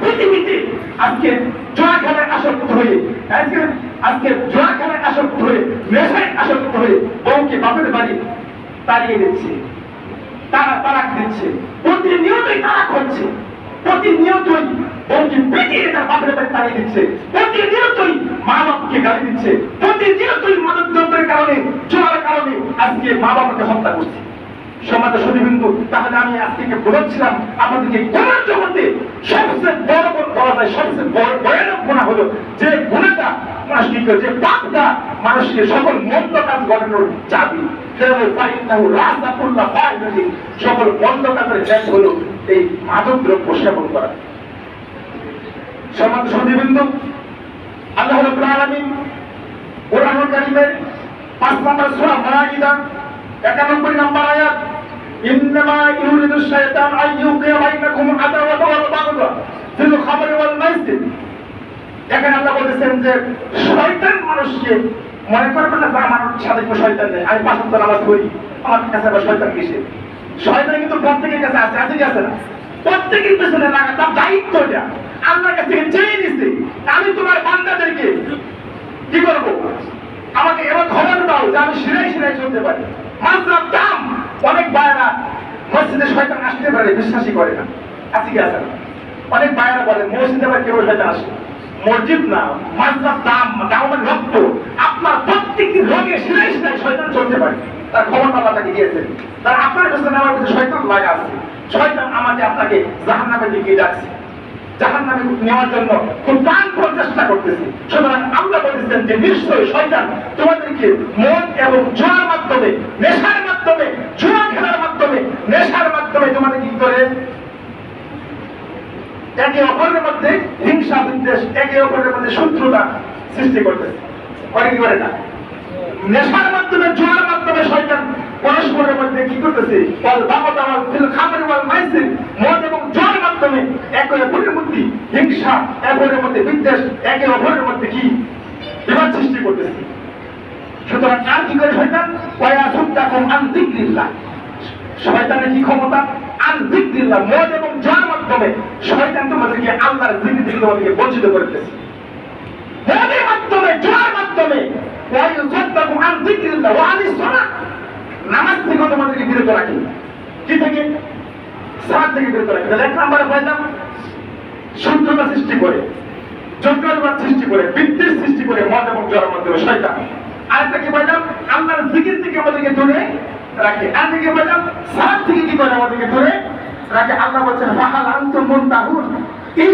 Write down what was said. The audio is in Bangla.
পৃথিবীতে আজকে জোয়া আসক্ত হয়ে, আজকে আজকে জোয়া আসক্ত হয়ে, নেশায় আসক্ত হয়ে বউকে বাপের বাড়ি তাড়িয়ে দিচ্ছে। তারা তারাক দিচ্ছে। প্রতিনিয়তই তারাক হচ্ছে। প্রতিনিয়তই বউকে পিটিয়ে তার বাপের বাড়ি তাড়িয়ে দিচ্ছে। প্রতিনিয়তই মা বাপকে গালি দিচ্ছে। প্রতিনিয়তই মাদক দ্রব্যের কারণে, জোয়ার কারণে আজকে মা বাবাকে হত্যা করছে। সমাজ সুদীবিন্দু তাহলে আমি আজকে বলেছিলাম, আমাদেরকে গুণের জগতে বড় সবচেয়ে বড় ভয়ানক গুণা হলো যে গুণাটা মানুষ কি করে যে পাপটা মানুষকে সকল মন্দ কাজ ঘটানোর চাবি। সকল মন্দ কাজের শেষ হলো এই মাদক দ্রব্য সেবন করা। সমাজ সুদীবিন্দু আল্লাহ রব্বুল আলামিন কোরআন কারীমের পাঁচ নম্বর সূরা মাইদা 91 নম্বর আয়াত শাইতান আন ইউকিয়া বাইনাকুম আদাওয়াতা ওয়াল বাগদা। ফিল খামরি ওয়াল মাইসির। এখানে আল্লাহ বলেছেন যে, শয়তান মানুষকে মনে করবে না যে আমার সাথে কোনো শয়তান নেই। আমি পাঁচ ওয়াক্ত নামাজ পড়ি, আমার কাছে আবার শয়তান কিসে? শয়তান কিন্তু প্রত্যেকের কাছে আছে আছে কি আছে না? প্রত্যেকের পেছনে তার দায়িত্ব এটা। আল্লাহর কাছ থেকে চেয়ে নিছে, আমি তোমার বান্দাদেরকে কি করব? আমাকে এবার খবর দাও যে আমি সিরাই সিরাই চলতে পারি মাত্র দাম অনেক বায়রা মসজিদে শয়তান আসতে পারে, বিশ্বাসই করে না। আছে কি আছে না অনেক বায়রা বলে মসজিদে আবার কেউ শয়তান আসে। মসজিদ না, মাঝরাত দাম মানে রক্ত। আপনার প্রত্যেকটি রোগে সিরাই সিরাই শয়তান চলতে পারে। তার খবর আল্লাহ তাকে দিয়েছেন। তার আপনার কাছে আমার কাছে শয়তান লাগা আছে। শয়তান আমাকে আপনাকে জাহান্নামের দিকে যাচ্ছে জাহান নামে নেওয়ার জন্য খুব প্রাণপণ চেষ্টা করতেছি। সুতরাং আল্লাহ বলেছেন যে নিশ্চয়ই শয়তান তোমাদেরকে মন এবং জোয়ার মাধ্যমে নেশার মাধ্যমে জুয়া খেলার মাধ্যমে নেশার মাধ্যমে তোমাদের কি করে একে অপরের মধ্যে হিংসা বিদ্বেষ, একে অপরের মধ্যে শত্রুতা সৃষ্টি করতেছে। করে কি করে না? নেশার মাধ্যমে, জোয়ার মাধ্যমে শয়তান পরস্পরের মধ্যে কি করতেছে? বল বাবা দাওয়াল ফিল ওয়াল মাইসির, মদ এবং জোয়ার মাধ্যমে একে অপরের মধ্যে হিংসা, অপরের মধ্যে বিদ্বেষ, একে অপরের মধ্যে কি? বিবাদ সৃষ্টি করতেছে। সুতরাং আর কি করে শয়তান? ওয়া সুদ্দাকুম আন যিকরিল্লাহ। শয়তানের কি ক্ষমতা? আন যিকরিল্লাহ, মদ এবং জোয়ার মাধ্যমে আল্লাহর জিকির থেকে তোমাদেরকে বঞ্চিত করতেছে মদের মাধ্যমে, জোয়ার মাধ্যমে নামাজ থেকে তোমাদেরকে বিরত রাখি। কি থেকে? সালাত থেকে বিরত রাখি। তাহলে এক শত্রুতা সৃষ্টি করে যন্ত্রণাবাদ সৃষ্টি করে সৃষ্টি করে, মদ এবং মাধ্যমে শয়তান। কি আল্লাহর জিকির থেকে আমাদেরকে দূরে রাখে। আর কি পাইলাম সালাত থেকে কি করে আমাদেরকে দূরে রাখে? আল্লাহ বলছেন, ফাহাল আনতুম মুনতাহুন।